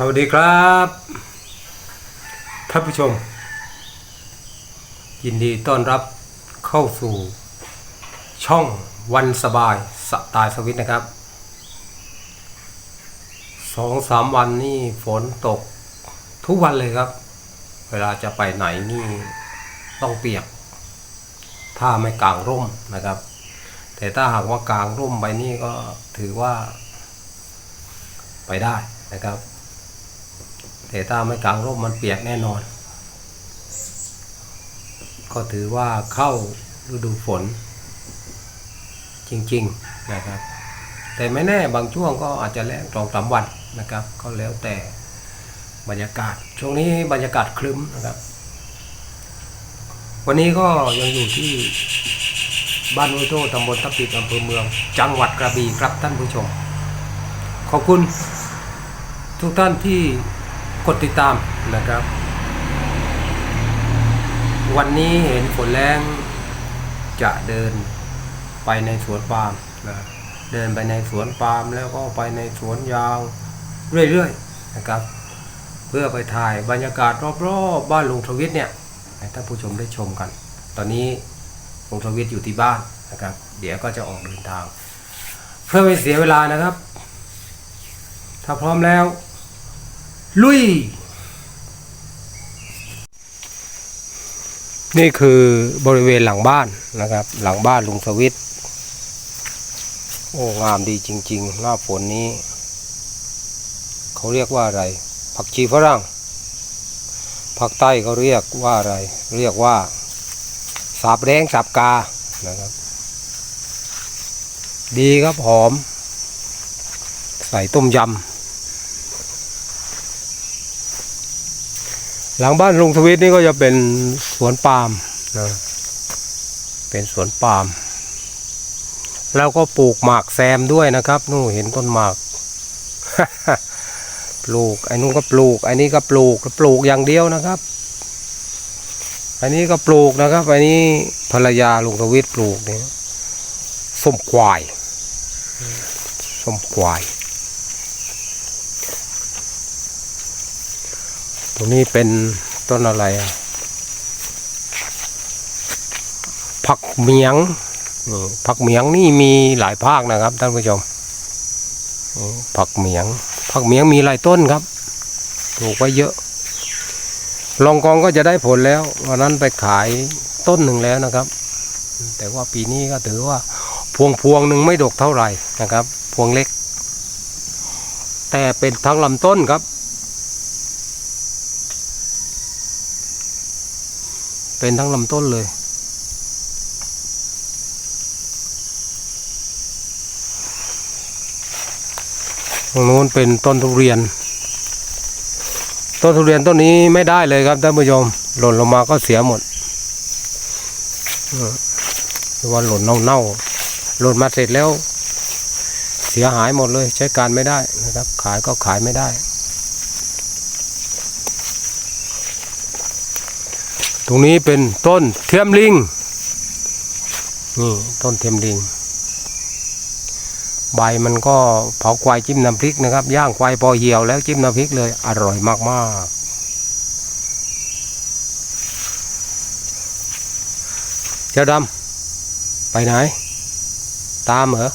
สวัสดีครับท่านผู้ชม ยินดีต้อนรับเข้าสู่ช่องวันสบายสไตล์สวิตนะครับสองสามวันนี่ฝนตกทุกวันเลยครับ เวลาจะไปไหนนี่ต้องเปียก ถ้าไม่กางร่มนะครับ แต่ถ้าหากว่ากางร่มไปนี่ก็ถือว่า ไปได้นะครับ แต่ถ้าไม่กางร่มมันเปียกแน่นอน ก็ถือว่าเข้าฤดูฝน จริงๆนะครับ แต่ไม่แน่บางช่วงก็อาจจะแรงสองสามวันนะครับ ก็แล้วแต่บรรยากาศ ช่วงนี้บรรยากาศคลึ้มนะครับ วันนี้ก็ยังอยู่ที่บ้านโอโต้ตำบลทับปิดอำเภอเมือง จังหวัดกระบี่ครับท่านผู้ชม ขอบคุณทุกท่านที่ กดติดตามนะครับ วันนี้เห็นฝนแรงจะเดินไปในสวนปาล์มนะเดินไปในสวนปาล์มแล้วก็ไปในสวนยางเรื่อยๆนะครับ เพื่อไปถ่ายบรรยากาศรอบๆบ้านลุงทวิทเนี่ยให้ท่านผู้ชมได้ชมกัน ตอนนี้ลุงทวิทอยู่ที่บ้านนะครับ เดี๋ยวก็จะออกเดินทาง เพื่อไม่เสียเวลานะครับ ถ้าพร้อมแล้ว ลุย นี่คือบริเวณหลังบ้านนะครับ หลังบ้านลุงสวิทย์โอ้งามดีจริง ๆ หน้าฝนนี้ เขาเรียกว่าอะไร ผักชีฝรั่งภาคใต้เขาเรียกว่าอะไร เรียกว่า สาบแดงสาบกานะครับ ดีครับหอม ใส่ต้มยำ หลังบ้านลุงทวิตนี่ก็จะเป็นสวนปาล์มนะเป็นสวนปาล์มแล้วก็ปลูกหมากแซมด้วยนะครับนู่นเห็นต้นหมาก ปลูกไอ้นู่นก็ปลูกไอ้นี้ก็ปลูกปลูกอย่างเดียวนะครับอันนี้ก็ปลูกนะครับอันนี้ภรรยาลุงทวิตปลูกเนี่ยส้มควายส้มควาย ตรงนี้เป็นต้นอะไรอะผักเมียงนี่ผักเมียงนี่มีหลายภาคนะครับท่านผู้ชมผักเมียง ผักเมียงมีหลายต้นครับปลูกไว้เยอะ ลองกองก็จะได้ผลแล้ววันนั้นไปขายต้นหนึ่งแล้วนะครับ แต่ว่าปีนี้ก็ถือว่า พวงพวงหนึ่งไม่ดกเท่าไหร่นะครับ พวงเล็ก แต่เป็นทั้งลำต้นครับ เป็นทั้งลำต้นเลย ตรงนู้นเป็นต้นทุเรียน ต้นทุเรียนต้นนี้ไม่ได้เลยครับท่านผู้ชมหล่นลงมาก็เสียหมดว่าหล่นเน่าๆหล่นมาเสร็จแล้ว เสียหายหมดเลย ใช้การไม่ได้นะครับ ขายก็ขายไม่ได้ ตรงนี้เป็นต้นเทียมลิง นี่ต้นเทียมลิง ใบมันก็เผาควายจิ้มน้ำพริกนะครับ ย่างควายพอเหี่ยวแล้วจิ้มน้ำพริกเลย อร่อยมากๆเจ้าดำไปไหน ตามเหรอ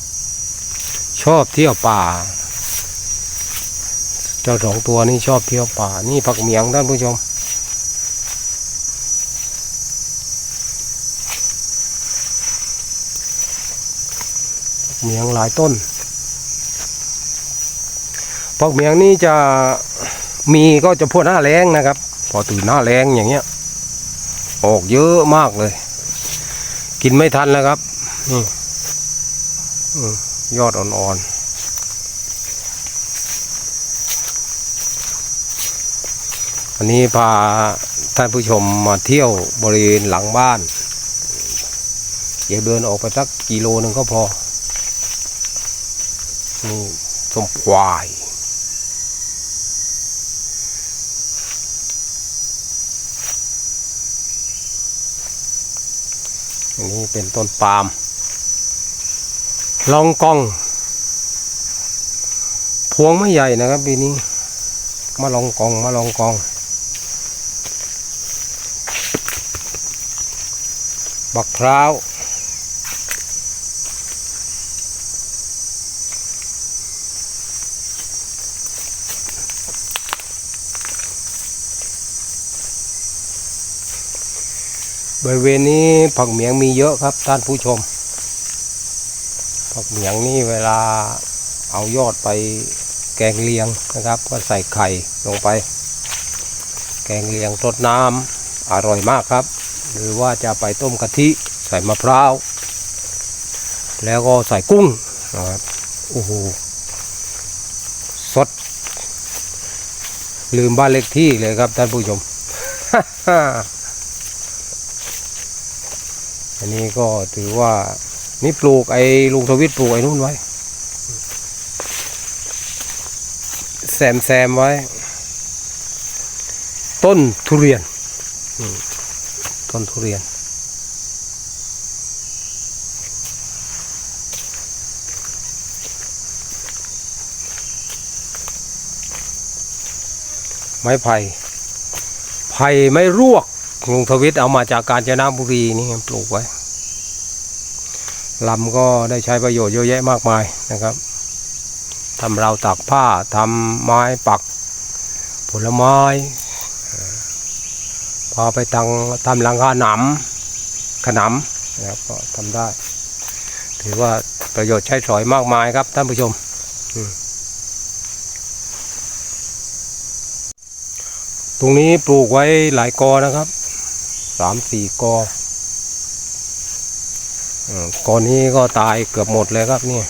ชอบเที่ยวป่า เจ้าสองตัวนี้ชอบเที่ยวป่า นี่ผักเหมียงท่านผู้ชม เหมียงหลายต้นพวกเหมียงนี่จะมีก็จะพวกหน้าแรงนะครับ พอตื่นหน้าแรงอย่างเงี้ย ออกเยอะมากเลย กินไม่ทันแล้วครับนี่อยอดอ่อนๆวันนี้พาท่านผู้ชมมาเที่ยวบริเวณหลังบ้านเดี๋ยวเดินออกไปสักกิโลหนึ่งก็พอ นี่ส้มควาย อันนี้เป็นต้นปาล์มลองกอง พวงไม่ใหญ่นะครับปีนี้ มาลองกองมาลองกองบักพร้าว บริเวณนี้ผักเหมียงมีเยอะครับท่านผู้ชม ผักเหมียงนี่เวลาเอายอดไปแกงเลียงนะครับ ก็ใส่ไข่ลงไป แกงเลียงรดน้ำอร่อยมากครับ หรือว่าจะไปต้มกะทิใส่มะพร้าว แล้วก็ใส่กุ้งนะครับโอ้โหสด ลืมบ้านเล็กที่เลยครับท่านผู้ชม อันนี้ก็ถือว่า นี่ปลูกไอ้ลุงทวิตปลูกไอ้นู่นไว้แซมแซมไว้ ต้นทุเรียนต้นทุเรียน ไม้ไผ่ไผ่ไม่รวก ลุงทวิตเอามาจากกาญจนบุรีนี่ปลูกไว้ลำก็ได้ใช้ประโยชน์เยอะแยะมากมายนะครับทำราวตากผ้าทำไม้ปัก ผลไม้ พอไปตังทำหลังคาหนำขนำนะครับก็ทำได้ ถือว่าประโยชน์ใช้สอยมากมายครับท่านผู้ชม ตรงนี้ปลูกไว้หลายกอนะครับ สามสี่กออกอนี้ก็ตายเกือบหมดเลยครับนี่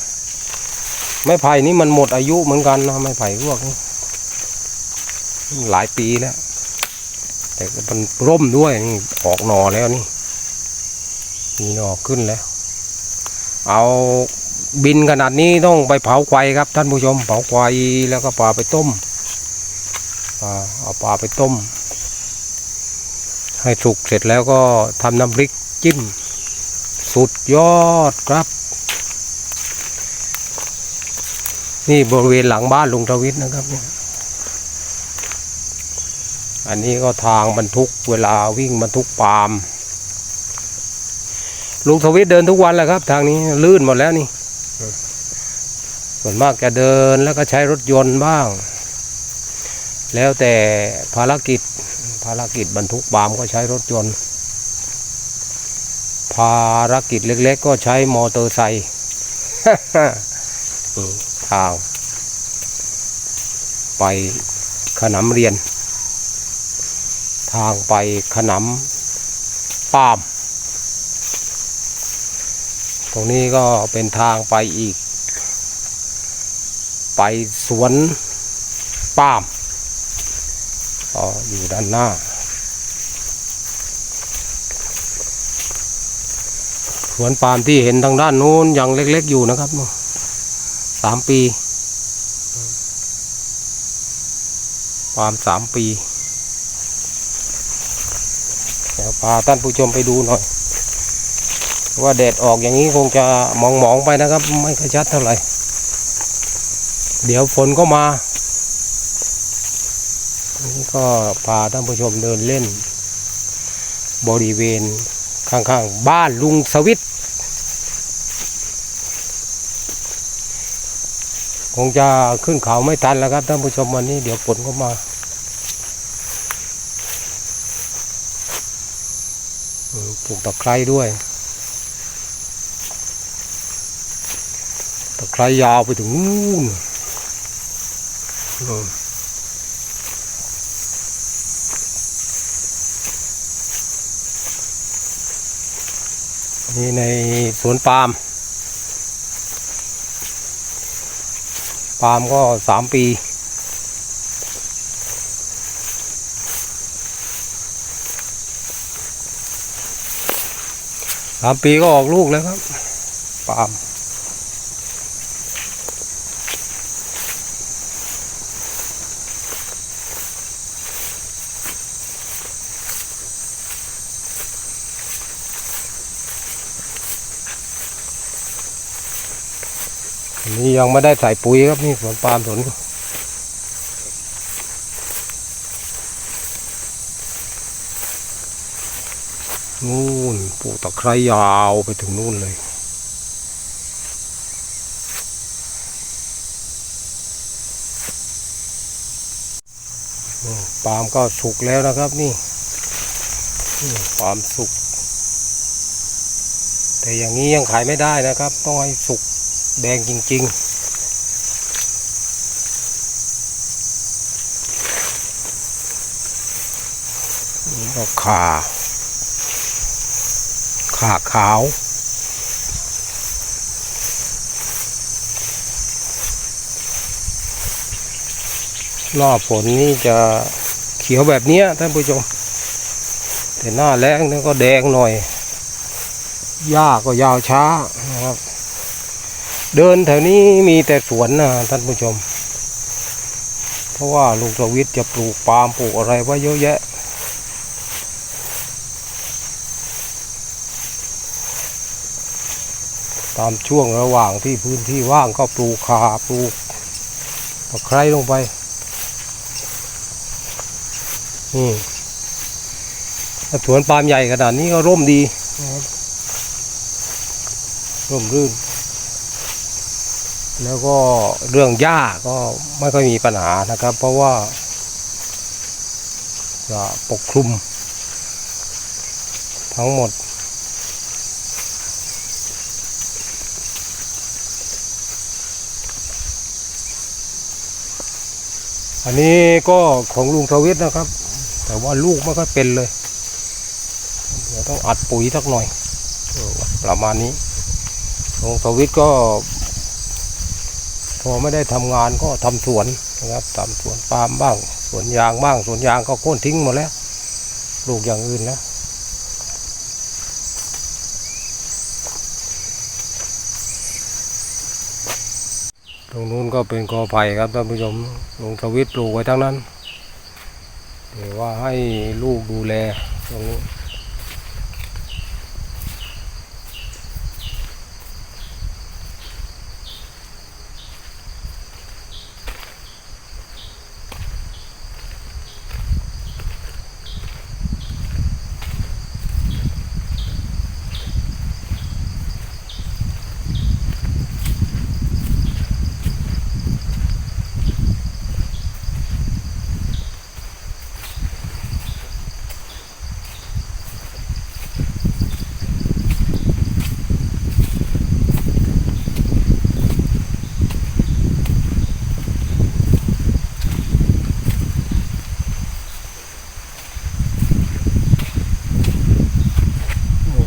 ไม้ไผ่นี่มันหมดอายุเหมือนกันนะไม้ไผ่พวกนี้หลายปีแล้ว แต่ก็มันร่มด้วยนี่ออกหน่อแล้วนี่ มีหน่อขึ้นแล้ว เอาบินขนาดนี้ต้องไปเผาไฟครับ ท่านผู้ชมเผาไฟแล้วก็ปลาไปต้มเอาปลาไปต้ม ให้สุกเสร็จแล้วก็ทำน้ำพริกจิ้ม สุดยอดครับ นี่บริเวณหลังบ้านลุงทวิทย์นะครับเนี่ยอันนี้ก็ทางบรรทุกเวลาวิ่งบรรทุกปาล์มลุงทวิทย์เดินทุกวันแหละครับ ทางนี้ลื่นหมดแล้วนี่ส่วนมากจะเดินแล้วก็ใช้รถยนต์บ้าง แล้วแต่ภารกิจ ภารกิจบรรทุกปาล์มก็ใช้รถยนต์ ภารกิจเล็กๆ ก็ใช้มอเตอร์ไซค์ทาง ไปขนำเรียน ทางไปขนำปาล์มตรงนี้ก็เป็นทางไปอีก ไปสวนปาล์ม ก็อยู่ด้านหน้า สวนปาล์มที่เห็นทางด้านนู้นยังเล็กๆอยู่นะครับมูสามปีปาล์มสามปีเดี๋ยวพาท่านผู้ชมไปดูหน่อย ว่าแดดออกอย่างนี้คงจะมองๆไปนะครับ ไม่ค่อยชัดเท่าไหร่ เดี๋ยวฝนก็มา ก็พาท่านผู้ชมเดินเล่น บริเวณข้างๆ บ้านลุงสวิตคงจะขึ้นเขาไม่ทันแล้วครับท่านผู้ชมวันนี้เดี๋ยวฝนก็มาปลูกตะไคร้ด้วย ตะไคร้ยาวไปถึงนู่น นี่ในสวนปาล์มปาล์มก็สามปี สามปีก็ออกลูกแล้วครับ ปาล์ม ยังไม่ได้ใส่ปุ๋ยครับนี่สวนปาล์มสวนนู่นปลูกตะไคร้ยาวไปถึงนู่นเลยปาล์มก็สุกแล้วนะครับนี่ปาล์มสุก แต่อย่างนี้ยังขายไม่ได้นะครับ ต้องให้สุกแดงจริง ๆ ก็ขาขาขาวหน้าฝนนี่จะเขียวแบบนี้ท่านผู้ชม แต่หน้าแล้งนี่ก็แดงหน่อยหญ้าก็ยาวช้านะครับ เดินแถวนี้มีแต่สวนนะท่านผู้ชม เพราะว่าลุงสวิทย์จะปลูกปาล์มปลูกอะไรไว้เยอะแยะ ตามช่วงระหว่างที่พื้นที่ว่างก็ปลูกขาปลูกตะไคร้ลงไปนี่สวนปาล์มใหญ่ขนาดนี้ก็ร่มดีร่มรื่น แล้วก็เรื่องหญ้าก็ไม่ค่อยมีปัญหานะครับ เพราะว่าจะปกคลุม ทั้งหมด อันนี้ก็ของลุงทวิตนะครับ แต่ว่าลูกไม่ค่อยเป็นเลยเดี๋ยวต้องอัดปุ๋ยสักหน่อยประมาณนี้ลุงทวิตก็ พอไม่ได้ทำงานก็ทำสวนนะครับทำสวนปาล์มบ้างสวนยางบ้างสวนยางก็โค่นทิ้งหมดแล้วปลูกอย่างอื่นแล้ว ตรงนู้นก็เป็นกอไผ่ครับท่านผู้ชมลงทวิตปลูกไว้ทั้งนั้นเดี๋ยวว่าให้ลูกดูแลตรงนี้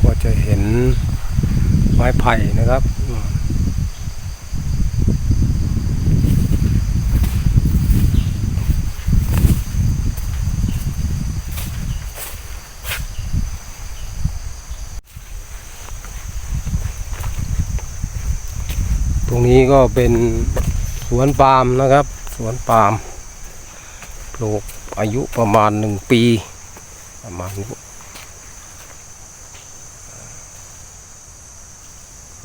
ก็จะเห็น ไม้ไผ่นะครับตรงนี้ก็เป็นสวนปาล์มนะครับ สวนปาล์มปลูกอายุประมาณหนึ่งปี ประมาณนี้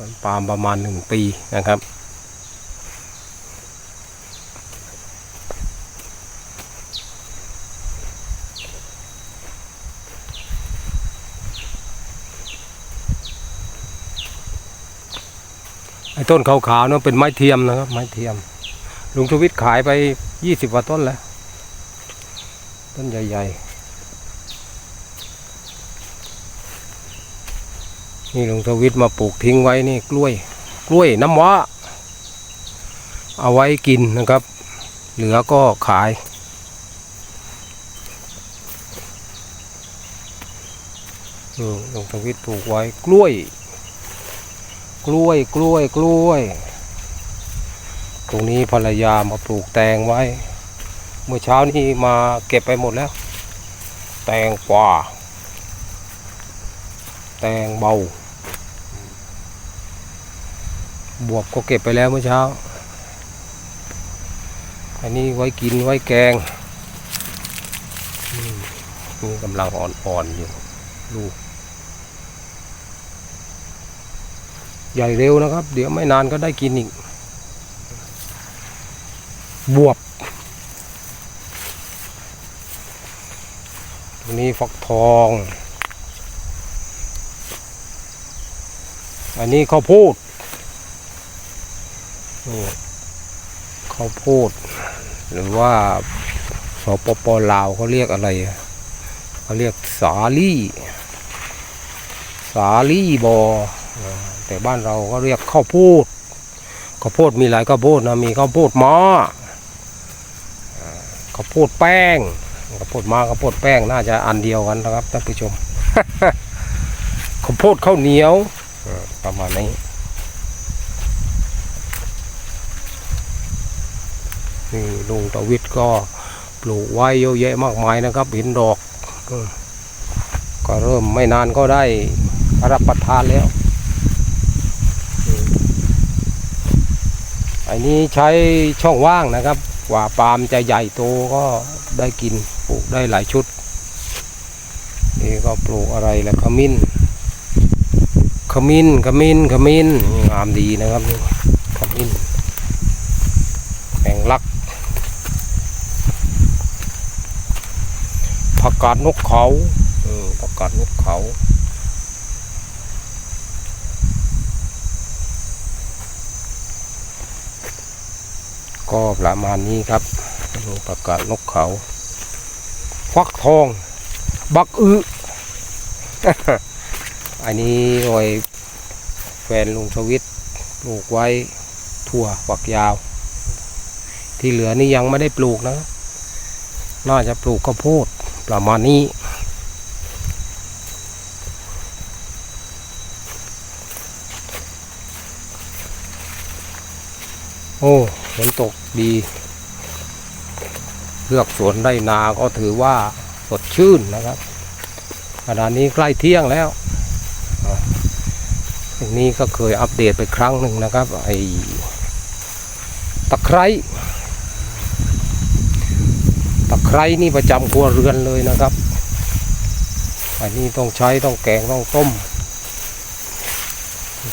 วนปาล์มประมาณหนึ่งปีนะครับ ไอ้ต้นขาวๆนั่นเป็นไม้เทียมนะครับ ไม้เทียม ลุงชวิตขายไปยี่สิบกว่าต้นแล้ว ต้นใหญ่ ๆ นี่ลุงสวิทย์มาปลูกทิ้งไว้นี่กล้วย กล้วยน้ำว้า เอาไว้กินนะครับ เหลือก็ขายอืมลุงสวิทย์ปลูกไว้กล้วย กล้วยกล้วยกล้วย ตรงนี้ภรรยามาปลูกแตงไว้ เมื่อเช้านี้มาเก็บไปหมดแล้ว แตงกวาแตงเบา บวบก็เก็บไปแล้วเมื่อเช้า อันนี้ไว้กินไว้แกงมนี่กำลังอ่อนๆอยู่ลูก ใหญ่เร็วนะครับ เดี๋ยวไม่นานก็ได้กินอีก บวบตรงนี้ฟักทอง อันนี้ข้าวโพด นี่ข้าวโพด หรือว่าสปปลาวเขาเรียกอะไรเขาเรียกสาลี่ สาลี่บอ แต่บ้านเราก็เรียกข้าวโพดข้าวโพดมีหลายข้าวโพดนะมีข้าวโพดม้าอ่าข้าวโพดแป้งข้าวโพดม้าข้าวโพดแป้งน่าจะอันเดียวกันนะครับท่านผู้ชมข้าวโพดข้าวเหนียวประมาณนี้ นี่ลุงตวิทย์ก็ปลูกไว้เยอะแยะมากมายนะครับเห็นดอกก็เริ่มไม่นานก็ได้รับประทานแล้ว อันนี้ใช้ช่องว่างนะครับ กว่าปาล์มจะใหญ่โตก็ได้กินปลูกได้หลายชุด นี่ก็ปลูกอะไรล้วขมิ้นขมิ้นขมิ้นขมิ้นงามดีนะครับนี่แมงลัก ผักกาดนกเขาเออผักกาดนกเขา ก็ประมาณนี้ครับผักกาดนกเขาฟักทอง บักอึอันนี้โอยแฟนลุงชวิตปลูกไว้ถั่วฝักยาว ที่เหลือนี่ยังไม่ได้ปลูกนะ น่าจะปลูกข้าวโพด ประมาณนี้โอ้ฝนตกดี เลือกสวนได้นาก็ถือว่าสดชื่นนะครับขณะนี้ใกล้เที่ยงแล้วอะทีนี้ก็เคยอัปเดตไปครั้งหนึ่งนะครับไอ้ตะไคร้ ไคร้นี่ประจำครัวเรือนเลยนะครับ อันนี้ต้องใช้ต้องแกงต้องต้ม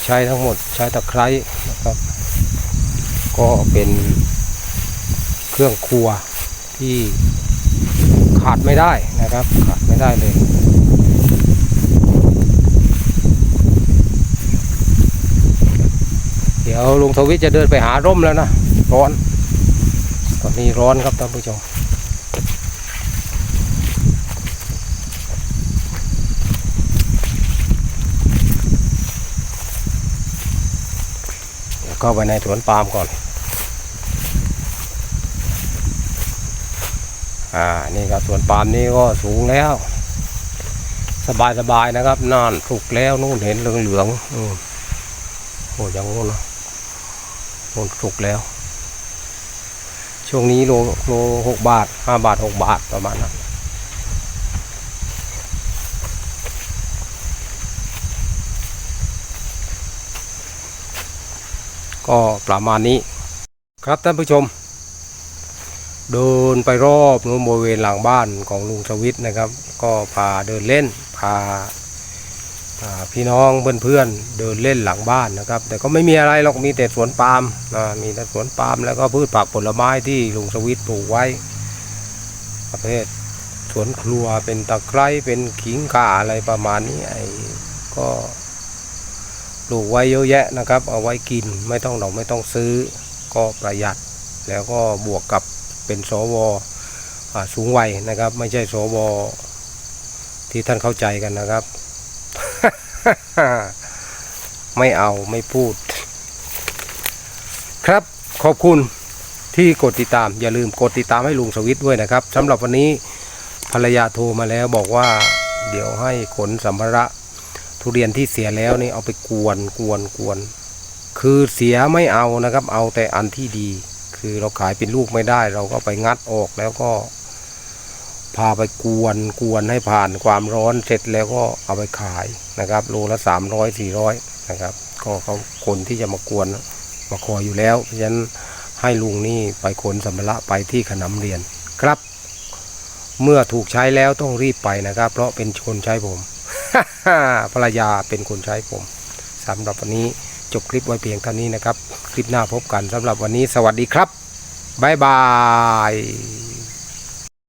ใช้ทั้งหมดใช้ตะไคร้นะครับ ก็เป็นเครื่องครัวที่ขาดไม่ได้นะครับ ขาดไม่ได้เลยเดี๋ยวลุงทวิทจะเดินไปหาร่มแล้วนะ ร้อน ตอนนี้ร้อนครับท่านผู้ชม เข้าไปในสวนปาล์มก่อน อ่า นี่ครับสวนปาล์มนี่ก็สูงแล้ว สบายสบายๆนะครับนานสุกแล้วนู่นเห็นเหลืองเหลืองอืโอ้ยังงู้นนะนู่นสุกแล้ว ช่วงนี้โลโลหกบาทห้าบาทหกบาทประมาณนั้น ก็ประมาณนี้ ครับท่านผู้ชม เดินไปรอบนู้นบริเวณหลังบ้านของลุงสวิทนะครับ ก็พาเดินเล่นพาาพี่น้องเพื่อนๆเดินเล่นหลังบ้านนะครับ แต่ก็ไม่มีอะไรหรอกมีแต่สวนปาล์มมีแต่สวนปาล์มแล้วก็พืชผักผลไม้ที่ลุงสวิทปลูกไว้ ประเภทสวนครัวเป็นตะไคร้เป็นขิงข่าอะไรประมาณนี้ไอ้ก็ ปลูกไว้เยอะแยะนะครับ เอาไว้กินไม่ต้องดอกไม่ต้องซื้อ ก็ประหยัดแล้วก็บวกกับเป็นสวสูงวัยนะครับ ไม่ใช่สวที่ท่านเข้าใจกันนะครับ ไม่เอาไม่พูด ครับขอบคุณที่กดติดตาม อย่าลืมกดติดตามให้ลุงสวิทย์ด้วยนะครับสำหรับวันนี้ภรรยาโทรมาแล้วบอกว่า เดี๋ยวให้ขนสัมภาระ ทุเรียนที่เสียแล้วนี่เอาไปกวนกวนกวน คือเสียไม่เอานะครับ เอาแต่อันที่ดี คือเราขายเป็นลูกไม่ได้ เราก็ไปงัดออกแล้วก็ พาไปกวนกวนให้ผ่านความร้อนเสร็จแล้วก็เอาไปขายนะครับโลละสามร้อยสี่ร้อยนะครับ ก็เขาคนที่จะมากวนมาคอยอยู่แล้วเพราะฉะนั้นให้ลุงนี่ไปขนสัมภาระไปที่ขนำเรียนครับ เมื่อถูกใช้แล้วต้องรีบไปนะครับ เพราะเป็นคนใช้ผม ภรรยาเป็นคนใช้ผมสำหรับวันนี้จบคลิปไว้เพียงเท่านี้นะครับ คลิปหน้าพบกันสำหรับวันนี้สวัสดีครับ บ๊ายบาย